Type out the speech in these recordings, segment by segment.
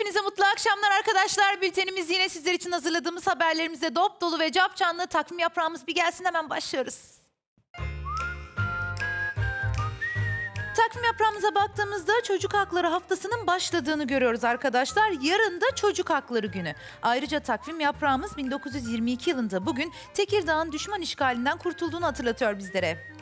hepinize mutlu akşamlar arkadaşlar. Bültenimiz yine sizler için hazırladığımız haberlerimizde dop dolu ve cap canlı takvim yaprağımız bir gelsin hemen başlıyoruz. Takvim yaprağımıza baktığımızda çocuk hakları haftasının başladığını görüyoruz arkadaşlar. Yarın da çocuk hakları günü. Ayrıca takvim yaprağımız 1922 yılında bugün Tekirdağ'ın düşman işgalinden kurtulduğunu hatırlatıyor bizlere.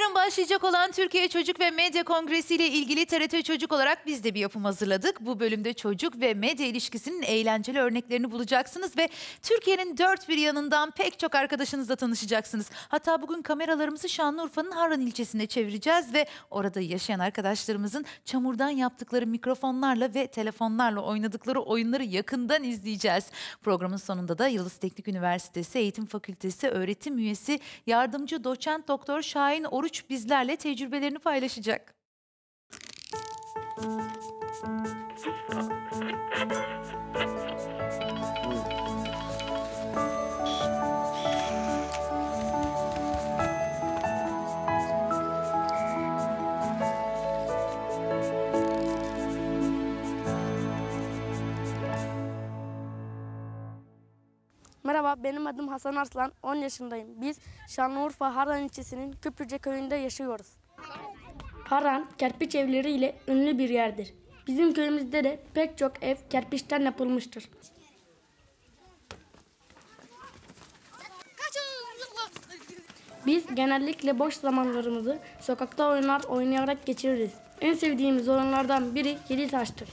Yarın başlayacak olan Türkiye Çocuk ve Medya Kongresi ile ilgili TRT Çocuk olarak biz de bir yapım hazırladık. Bu bölümde çocuk ve medya ilişkisinin eğlenceli örneklerini bulacaksınız ve Türkiye'nin dört bir yanından pek çok arkadaşınızla tanışacaksınız. Hatta bugün kameralarımızı Şanlıurfa'nın Harran ilçesine çevireceğiz ve orada yaşayan arkadaşlarımızın çamurdan yaptıkları mikrofonlarla ve telefonlarla oynadıkları oyunları yakından izleyeceğiz. Programın sonunda da Yıldız Teknik Üniversitesi Eğitim Fakültesi öğretim üyesi yardımcı doçent doktor Şahin Oruç bizlerle tecrübelerini paylaşacak. Merhaba, benim adım Hasan Arslan, 10 yaşındayım. Biz Şanlıurfa Harran ilçesinin Küprüce köyünde yaşıyoruz. Harran, kerpiç evleriyle ünlü bir yerdir. Bizim köyümüzde de pek çok ev kerpiçten yapılmıştır. Biz genellikle boş zamanlarımızı sokakta oynar oynayarak geçiririz. En sevdiğimiz oyunlardan biri yedi taştır.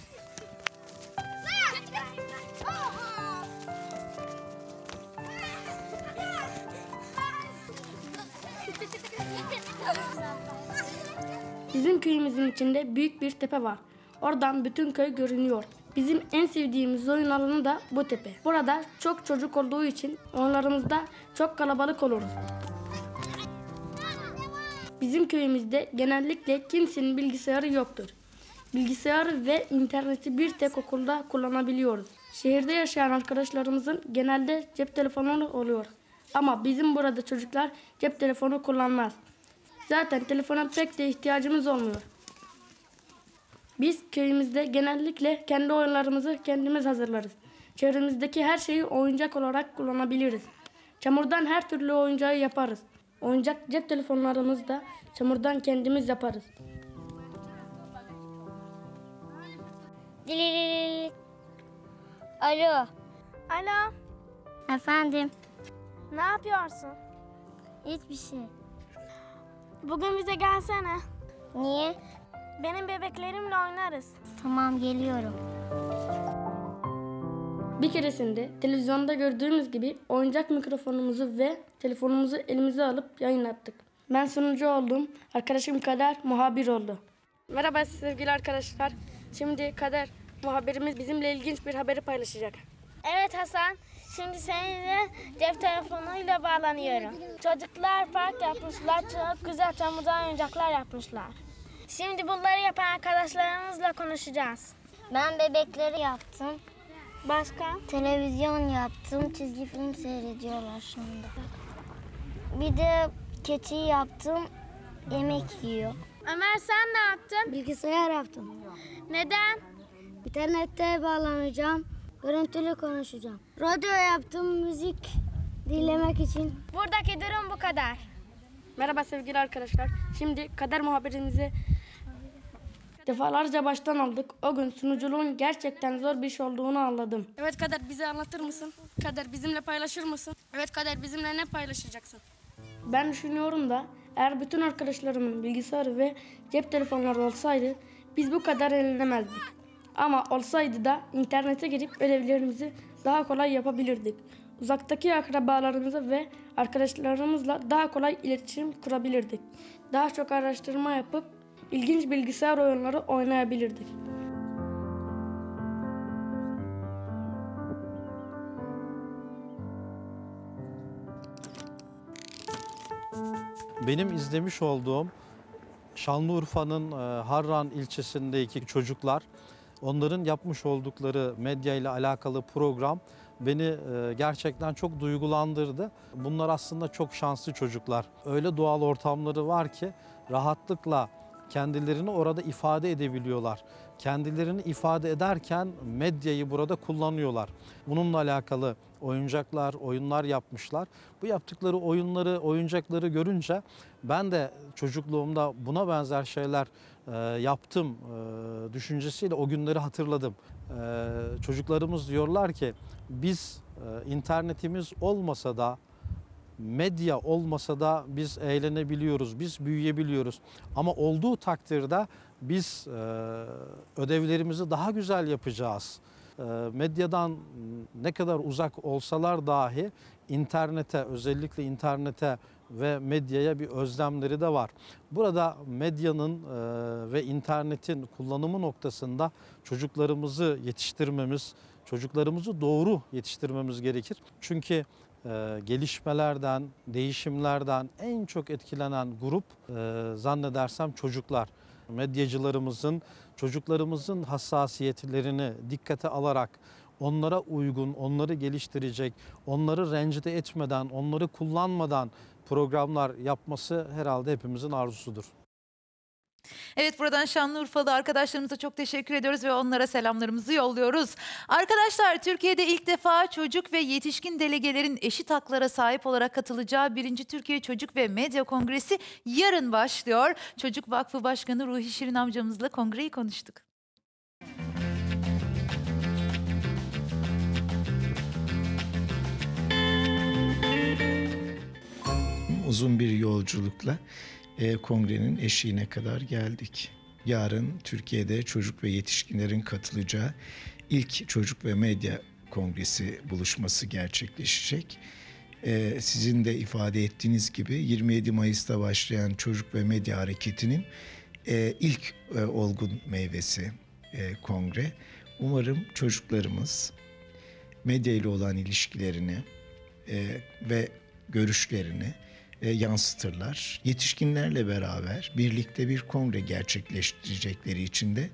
Köyümüzün içinde büyük bir tepe var. Oradan bütün köy görünüyor. Bizim en sevdiğimiz oyun alanı da bu tepe. Burada çok çocuk olduğu için oyunlarımızda çok kalabalık oluruz. Bizim köyümüzde genellikle kimsenin bilgisayarı yoktur. Bilgisayarı ve interneti bir tek okulda kullanabiliyoruz. Şehirde yaşayan arkadaşlarımızın genelde cep telefonu oluyor. Ama bizim burada çocuklar cep telefonu kullanmaz. Zaten telefona pek de ihtiyacımız olmuyor. Biz köyümüzde genellikle kendi oyunlarımızı kendimiz hazırlarız. Çevremizdeki her şeyi oyuncak olarak kullanabiliriz. Çamurdan her türlü oyuncağı yaparız. Oyuncak cep telefonlarımızı da çamurdan kendimiz yaparız. Alo. Alo, Efendim. ne yapıyorsun? Hiçbir şey. Bugün bize gelsene. Niye? Benim bebeklerimle oynarız. Tamam geliyorum. Bir keresinde televizyonda gördüğümüz gibi oyuncak mikrofonumuzu ve telefonumuzu elimize alıp yayın yaptık. Ben sunucu oldum. Arkadaşım Kader muhabir oldu. Merhaba sevgili arkadaşlar. Şimdi Kader muhabirimiz bizimle ilginç bir haberi paylaşacak. Evet Hasan, şimdi seninle cep telefonuyla bağlanıyorum. Çocuklar park yapmışlar, çok güzel çamurdan oyuncaklar yapmışlar. Şimdi bunları yapan arkadaşlarımızla konuşacağız. Ben bebekleri yaptım. Başka? Televizyon yaptım. Çizgi film seyrediyorlar şu anda. Bir de keçi yaptım. Yemek yiyor. Ömer sen ne yaptın? Bilgisayar yaptım. Neden? İnternette bağlanacağım. Görüntülü konuşacağım. Radyo yaptım. Müzik dinlemek için. Buradaki durum bu kadar. Merhaba sevgili arkadaşlar. Şimdi Kader muhabirimizi defalarca baştan aldık. O gün sunuculuğun gerçekten zor bir iş olduğunu anladım. Evet Kader bize anlatır mısın? Kader bizimle paylaşır mısın? Evet Kader bizimle ne paylaşacaksın? Ben düşünüyorum da eğer bütün arkadaşlarımın bilgisayarı ve cep telefonları olsaydı biz bu kadar eğlenemezdik. Ama olsaydı da internete girip ödevlerimizi daha kolay yapabilirdik. Uzaktaki akrabalarımızla ve arkadaşlarımızla daha kolay iletişim kurabilirdik. Daha çok araştırma yapıp ilginç bilgisayar oyunları oynayabilirdik. Benim izlemiş olduğum Şanlıurfa'nın e, Harran ilçesindeki çocuklar, onların yapmış oldukları medya ile alakalı program beni e, gerçekten çok duygulandırdı. Bunlar aslında çok şanslı çocuklar. Öyle doğal ortamları var ki rahatlıkla kendilerini orada ifade edebiliyorlar. Kendilerini ifade ederken medyayı burada kullanıyorlar. Bununla alakalı oyuncaklar, oyunlar yapmışlar. Bu yaptıkları oyunları, oyuncakları görünce ben de çocukluğumda buna benzer şeyler e, yaptım e, düşüncesiyle o günleri hatırladım. E, çocuklarımız diyorlar ki biz e, internetimiz olmasa da medya olmasa da biz eğlenebiliyoruz, biz büyüyebiliyoruz. Ama olduğu takdirde biz e, ödevlerimizi daha güzel yapacağız. E, medyadan ne kadar uzak olsalar dahi internete, özellikle internete ve medyaya bir özlemleri de var. Burada medyanın e, ve internetin kullanımı noktasında çocuklarımızı yetiştirmemiz, çocuklarımızı doğru yetiştirmemiz gerekir. Çünkü e, gelişmelerden, değişimlerden en çok etkilenen grup e, zannedersem çocuklar. Medyacılarımızın, çocuklarımızın hassasiyetlerini dikkate alarak onlara uygun, onları geliştirecek, onları rencide etmeden, onları kullanmadan programlar yapması herhalde hepimizin arzusudur. Evet buradan Şanlıurfalı arkadaşlarımıza çok teşekkür ediyoruz ve onlara selamlarımızı yolluyoruz. Arkadaşlar Türkiye'de ilk defa çocuk ve yetişkin delegelerin eşit haklara sahip olarak katılacağı 1. Türkiye Çocuk ve Medya Kongresi yarın başlıyor. Çocuk Vakfı Başkanı Ruhi Şirin amcamızla kongreyi konuştuk. uzun bir yolculukla e, kongrenin eşiğine kadar geldik. Yarın Türkiye'de çocuk ve yetişkinlerin katılacağı ilk çocuk ve medya kongresi buluşması gerçekleşecek. E, sizin de ifade ettiğiniz gibi 27 Mayıs'ta başlayan çocuk ve medya hareketinin e, ilk e, olgun meyvesi e, kongre. Umarım çocuklarımız medya ile olan ilişkilerini e, ve görüşlerini e, yansıtırlar. Yetişkinlerle beraber birlikte bir kongre gerçekleştirecekleri için de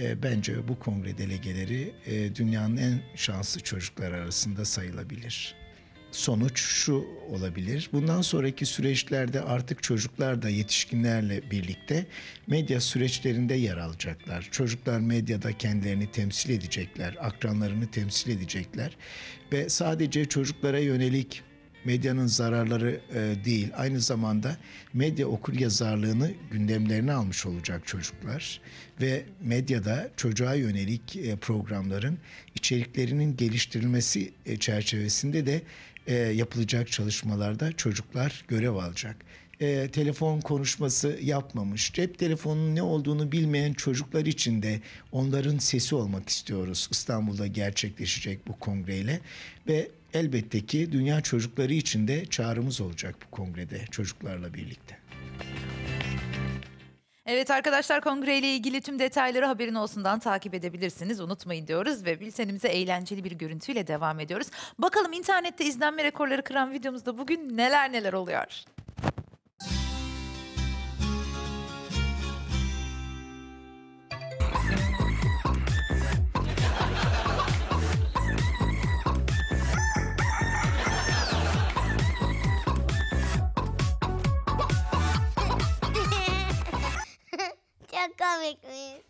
e, bence bu kongre delegeleri e, dünyanın en şanslı çocuklar arasında sayılabilir. Sonuç şu olabilir. Bundan sonraki süreçlerde artık çocuklar da yetişkinlerle birlikte medya süreçlerinde yer alacaklar. Çocuklar medyada kendilerini temsil edecekler, akranlarını temsil edecekler ve sadece çocuklara yönelik medyanın zararları e, değil, aynı zamanda medya okur yazarlığını gündemlerine almış olacak çocuklar ve medyada çocuğa yönelik e, programların içeriklerinin geliştirilmesi e, çerçevesinde de e, yapılacak çalışmalarda çocuklar görev alacak. E, telefon konuşması yapmamış, cep telefonunun ne olduğunu bilmeyen çocuklar için de onların sesi olmak istiyoruz. İstanbul'da gerçekleşecek bu kongreyle ve elbette ki dünya çocukları için de çağrımız olacak bu kongrede çocuklarla birlikte. Evet arkadaşlar kongreyle ilgili tüm detayları haberin olsundan takip edebilirsiniz. Unutmayın diyoruz ve bültenimize eğlenceli bir görüntüyle devam ediyoruz. Bakalım internette izlenme rekorları kıran videomuzda bugün neler neler oluyor. Komikmiş.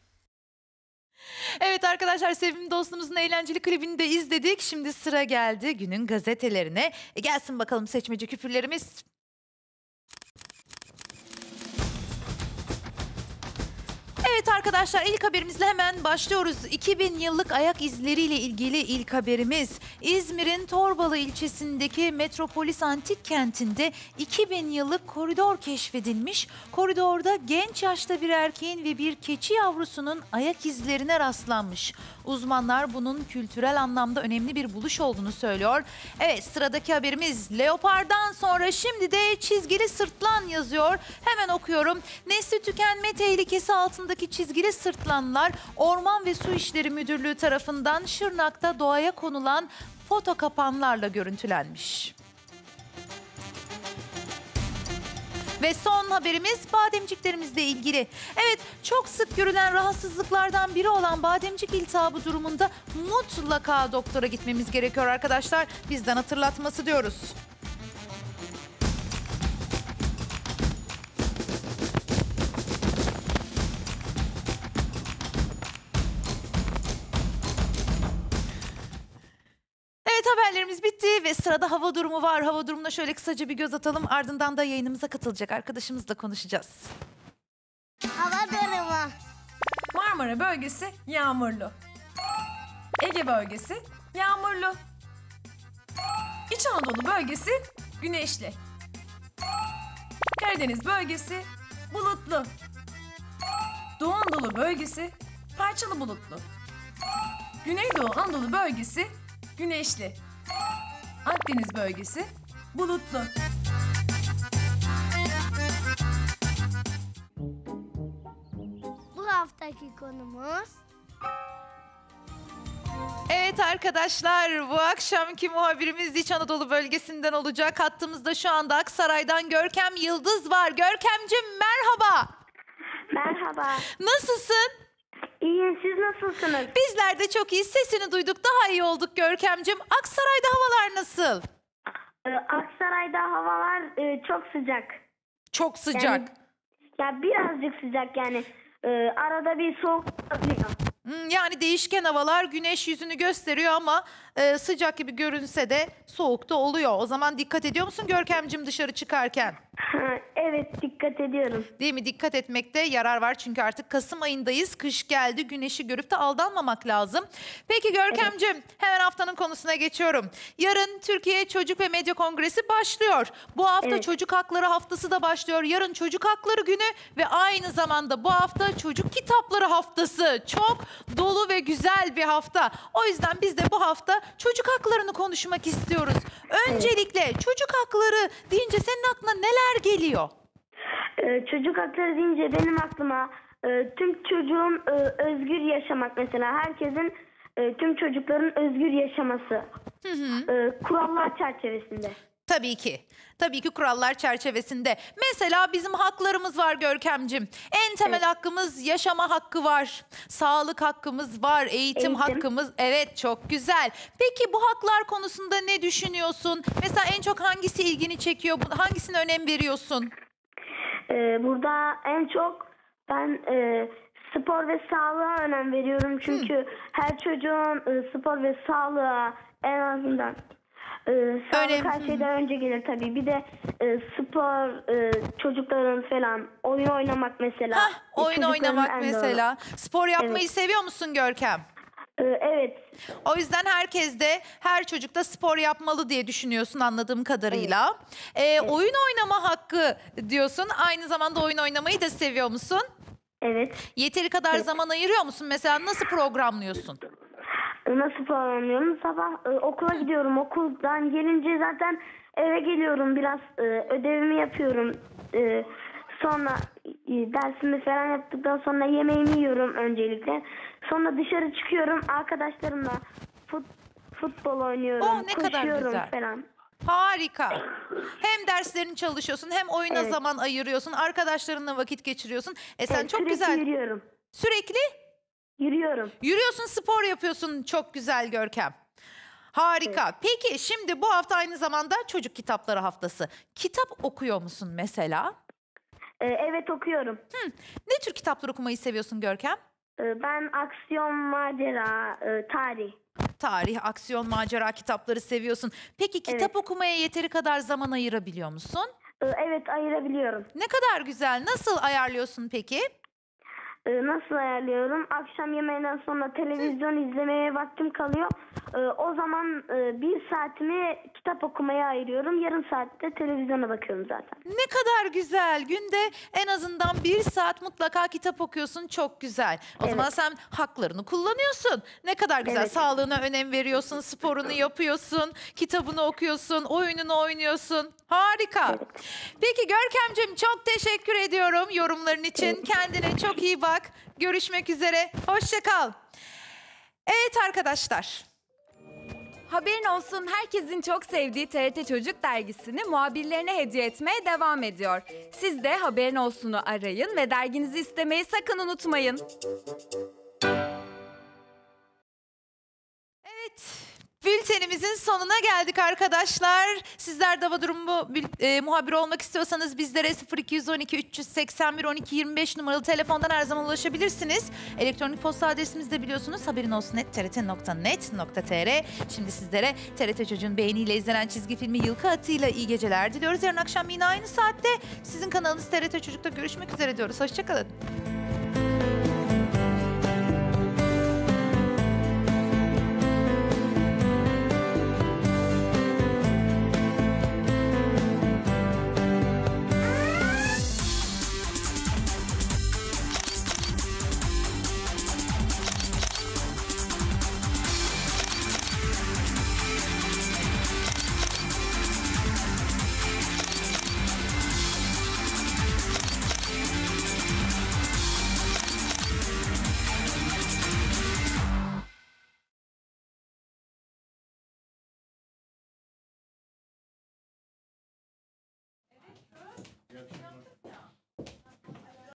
Evet arkadaşlar Sevim dostumuzun eğlenceli klibini de izledik. Şimdi sıra geldi günün gazetelerine. E gelsin bakalım seçmeci küpürlerimiz. Evet arkadaşlar ilk haberimizle hemen başlıyoruz. 2000 yıllık ayak izleriyle ilgili ilk haberimiz. İzmir'in Torbalı ilçesindeki Metropolis Antik Kenti'nde 2000 yıllık koridor keşfedilmiş. Koridorda genç yaşta bir erkeğin ve bir keçi yavrusunun ayak izlerine rastlanmış. Uzmanlar bunun kültürel anlamda önemli bir buluş olduğunu söylüyor. Evet sıradaki haberimiz Leopardan sonra şimdi de çizgili sırtlan yazıyor. Hemen okuyorum. Nesli tükenme tehlikesi altındaki çizgili sırtlanlar Orman ve Su İşleri Müdürlüğü tarafından Şırnak'ta doğaya konulan foto kapanlarla görüntülenmiş. Ve son haberimiz bademciklerimizle ilgili. Evet çok sık görülen rahatsızlıklardan biri olan bademcik iltihabı durumunda mutlaka doktora gitmemiz gerekiyor arkadaşlar. Bizden hatırlatması diyoruz. Sırada hava durumu var. Hava durumuna şöyle kısaca bir göz atalım. Ardından da yayınımıza katılacak arkadaşımızla konuşacağız. Hava durumu. Marmara bölgesi yağmurlu. Ege bölgesi yağmurlu. İç Anadolu bölgesi güneşli. Karadeniz bölgesi bulutlu. Doğu Anadolu bölgesi parçalı bulutlu. Güneydoğu Anadolu bölgesi güneşli. Akdeniz bölgesi bulutlu. Bu haftaki konumuz Evet arkadaşlar bu akşamki muhabirimiz İç Anadolu bölgesinden olacak. Hattımızda şu anda Aksaray'dan Görkem Yıldız var. Görkemcim merhaba. Merhaba. Nasılsın? İyiyim siz nasılsınız? Bizler de çok iyi. Sesini duyduk daha iyi olduk Görkemcim. Aksaray'da havalar nasıl? Ee, Aksaray'da havalar e, çok sıcak. Çok sıcak. Yani- Ya birazcık sıcak yani. Ee, arada bir soğuk oluyor. Hmm, Yani değişken havalar güneş yüzünü gösteriyor ama e, sıcak gibi görünse de soğuk da oluyor. O zaman dikkat ediyor musun Görkemcim dışarı çıkarken? evet dikkat ediyorum. Değil mi? Dikkat etmekte yarar var çünkü artık Kasım ayındayız. Kış geldi. Güneşi görüp de aldanmamak lazım. Peki Görkemcim hemen haftanın konusuna geçiyorum. Yarın Türkiye Çocuk ve Medya Kongresi başlıyor. Bu hafta Evet. Çocuk Hakları Haftası da başlıyor. Yarın Çocuk Hakları Günü ve aynı zamanda bu hafta Çocuk Kitapları Haftası. Çok dolu ve güzel bir hafta. O yüzden biz de bu hafta çocuk haklarını konuşmak istiyoruz. Öncelikle çocuk hakları deyince senin aklına neler geliyor? Ee, çocuk hakları deyince benim aklıma e, tüm çocuğun e, özgür yaşamak mesela. Herkesin e, tüm çocukların özgür yaşaması. E, kurallar çerçevesinde. Tabii ki. Tabii ki kurallar çerçevesinde. Mesela bizim haklarımız var Görkemcim. En temel hakkımız yaşama hakkı var. Sağlık hakkımız var. Eğitim, Eğitim. hakkımız. Evet çok güzel. Peki bu haklar konusunda ne düşünüyorsun? Mesela en çok hangisi ilgini çekiyor? Hangisine önem veriyorsun? Ee, burada en çok ben e, spor ve sağlığa önem veriyorum çünkü her çocuğun e, spor ve sağlığa en azından e, sağlık her şeyden önce gelir tabii. Bir de e, spor e, çocukların falan oyun oynamak mesela. Hah, E, oyun çocukların oynamak en doğru. mesela. Spor yapmayı Evet. seviyor musun Görkem? E, evet. O yüzden herkes de her çocukta spor yapmalı diye düşünüyorsun anladığım kadarıyla. Ee, Oyun oynama hakkı diyorsun. Aynı zamanda oyun oynamayı da seviyor musun? Evet. Yeteri kadar zaman ayırıyor musun? Mesela nasıl programlıyorsun? Nasıl programlıyorum? Sabah e, okula gidiyorum. Okuldan gelince zaten eve geliyorum. Biraz e, ödevimi yapıyorum. E, sonra e, dersimi falan yaptıktan sonra yemeğimi yiyorum öncelikle. Sonra dışarı çıkıyorum. Arkadaşlarımla fut, futbol oynuyorum. Oh, ne kadar koşuyorum güzel. falan. Harika. Hem derslerini çalışıyorsun hem oyuna Evet. zaman ayırıyorsun. Arkadaşlarınla vakit geçiriyorsun. E sen Evet, çok sürekli güzel. yürüyorum. Sürekli Yürüyorum. yürüyorsun, spor yapıyorsun. Çok güzel Görkem. Harika. Peki şimdi bu hafta aynı zamanda çocuk kitapları haftası. Kitap okuyor musun mesela? E, evet okuyorum. Ne tür kitaplar okumayı seviyorsun Görkem? E, ben aksiyon, macera, e, tarih. Tarih, aksiyon, macera kitapları seviyorsun. Peki kitap Evet. okumaya yeteri kadar zaman ayırabiliyor musun? E, evet ayırabiliyorum. Ne kadar güzel. Nasıl ayarlıyorsun peki? Ee, nasıl ayarlıyorum? Akşam yemeğinden sonra televizyon izlemeye vaktim kalıyor. Ee, o zaman e, bir saatimi kitap okumaya ayırıyorum. Yarım saatte televizyona bakıyorum zaten. Ne kadar güzel. Günde en azından bir saat mutlaka kitap okuyorsun. Çok güzel. O Evet. zaman sen haklarını kullanıyorsun. Ne kadar güzel. Evet. Sağlığına önem veriyorsun, sporunu yapıyorsun, kitabını okuyorsun, oyununu oynuyorsun. Harika. Peki Görkemciğim çok teşekkür ediyorum yorumların için. Kendine çok iyi bak. Görüşmek üzere. Hoşça kal. Evet arkadaşlar. Haberin olsun herkesin çok sevdiği TRT Çocuk dergisini muhabirlerine hediye etmeye devam ediyor. Siz de Haberin Olsun'u arayın ve derginizi istemeyi sakın unutmayın. Bültenimizin sonuna geldik arkadaşlar. Sizler de hava durumu e, muhabiri olmak istiyorsanız bizlere 0212 381 12 25 numaralı telefondan her zaman ulaşabilirsiniz. Elektronik posta adresimizi de biliyorsunuz. Haberin olsun trt.net.tr. Şimdi sizlere TRT Çocuğun beğeniyle izlenen çizgi filmi Yılkı Atı'yla iyi geceler diliyoruz. Yarın akşam yine aynı saatte sizin kanalınız TRT Çocuk'ta görüşmek üzere diyoruz. Hoşçakalın.